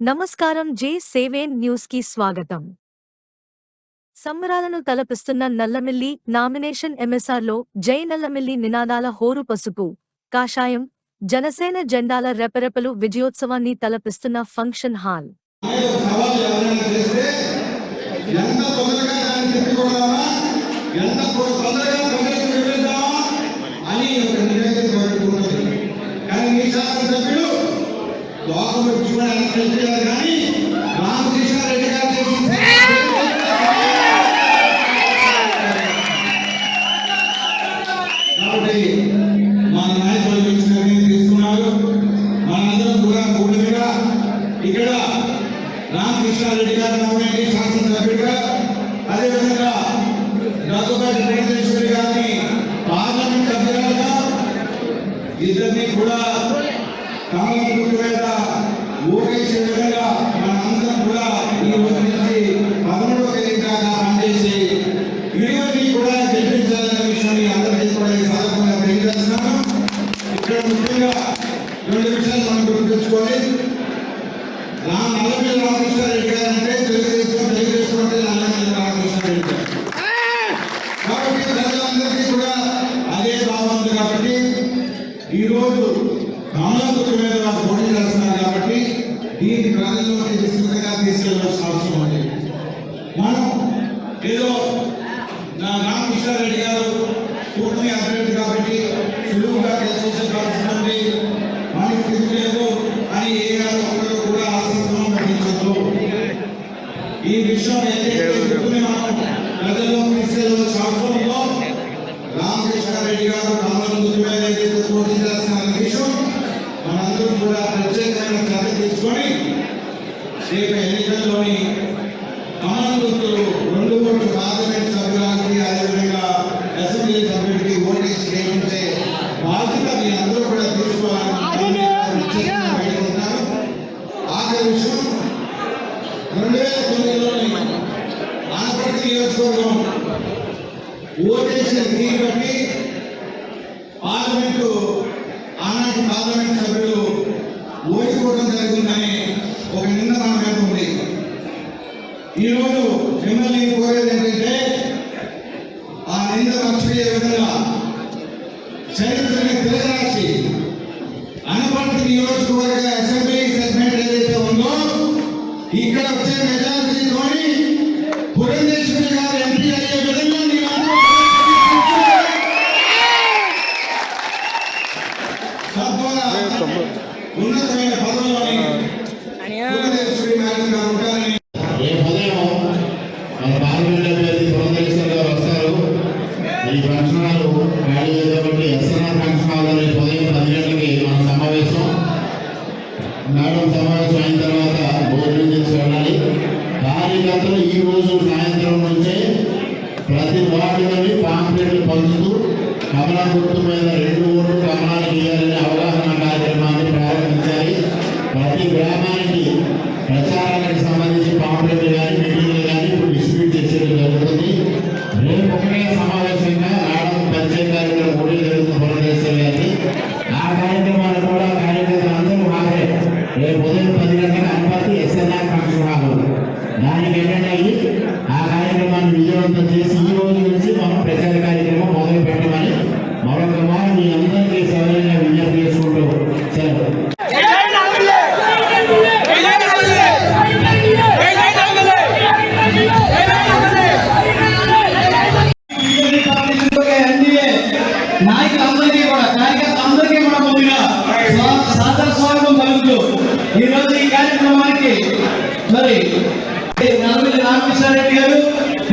నమస్కారం జే సేవేన్ న్యూస్కి స్వాగతం. సంబరాలను తలపిస్తున్న నల్లమిల్లి నామినేషన్ ఎంఎస్ఆర్లో జై నల్లమిల్లి నినాదాల హోరు పసుపు. కాషాయం జనసేన జెండాల రెపరెపలు విజయోత్సవాన్ని తలపిస్తున్న ఫంక్షన్ హాల్. రామకృష్ణారెడ్డి గారు నమ్మేది శాసనసభ్యుడిగా అదేవిధంగా దగ్గుబాటి వెంకటేశ్వరి గారిని పార్లమెంట్ సభ్యులుగా ఇద్దరిని కూడా కమలం గుర్తు ఓటేసే విధంగా మనందరం కూడా ఈ రోజు నుంచి పదమూడవ తేదీ దాకా పనిచేసి కూడా గెలిపించాలనే విషయాన్ని అందరికీ కూడా ఈ సందర్భంగా తెలియజేస్తున్నాను. ఇక్కడ ముఖ్యంగా రెండు విషయాలు మనం గుర్తుంచుకోవాలి నా నల్లపల్లి రామకృష్ణారెడ్డి గారు అంటే తెలుగుదేశం తెలుగుదేశం అంటే నల్లపల్లి రామకృష్ణారెడ్డి గారు. కాబట్టి ప్రజలందరికీ కూడా అదే భావం కాబట్టి ఈరోజు కమలాపురం మీద పోటీ కానీ దీన్ని ప్రజల్లో విస్తృతంగా తీసుకెళ్ళాల్సిన అవసరం ఉంది మనం ఏదో నా రామకృష్ణ రెడ్డి గారు కూటమి అభ్యర్థి కాబట్టి సులువుగా తెలుసుకోవాల్సిన పరిస్థితి ఉంది. మనకి తిరుగులేదు అని ఏ గారు ఒక్కరు కూడా ఆసక్తం వహించదు ఈ విషయం ఆఖరి రెండు వేల తొమ్మిదిలోని ఆనపర్తి నియోజకవర్గం ఓటేసిన తీరు బట్టి పార్లమెంటు ఆనాటి పార్లమెంట్ సభ్యులు ఓడిపోవడం జరిగిందని ఒక నింద మన ఈరోజు మిమ్మల్ని కోరేది ఏంటంటే ఆ నింద మర్చిపోయే విధంగా చరిత్రని తిరగరాసి ఇక్కడ వచ్చే మెజారిటీతోని పురంధేశ్వరి గారు ఎంపీ అయ్యే విధంగా మీరందరూ తద్వారా ఉన్నతమైన పదవులని పురంధేశ్వరి మేడం గారు ఉంటారని. రేపు ఉదయం మన పార్లమెంట్ అభ్యర్థి గారు వస్తారు. ఈ హాల్ ఖాళీ కాబట్టి ఎస్ఎన్ఆర్ ఫంక్షన్ రేపు ఉదయం పది గంటలకి మన సమావేశం. మేడం సమావేశం అయిన తర్వాత తెలియజేసి వెళ్ళాలి కార్యకర్తలు ఈ రోజు సాయంత్రం నుంచే ప్రతి వార్డులోని పాంప్లెట్లు పంచుతూ కమలా గుర్తు మీద రెండు ఓట్లు కమలానికి ఇవ్వాలనే అవగాహన కార్యక్రమాన్ని ప్రారంభించాలి. ప్రతి గ్రామానికి ప్రచారానికి సంబంధించి పాంప్లెట్లు కార్యక్రమాన్ని విజయవంతం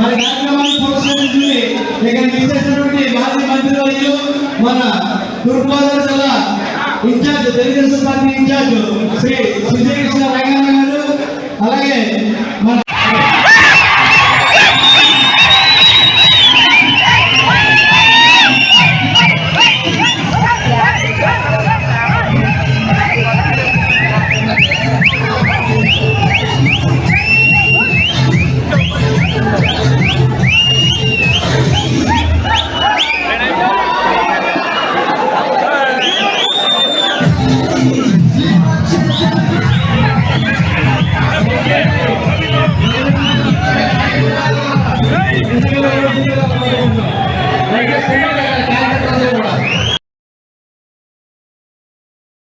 మరి కార్యక్రమాన్ని పురస్కరించుకుని ఇక్కడ విచ్చేసినటువంటి మాజీ మంత్రివర్యులు మన తూర్పుగోదావరి జిల్లా in charge Telugu Desam party in charge Shri Sujayakrishna Ranganna గారు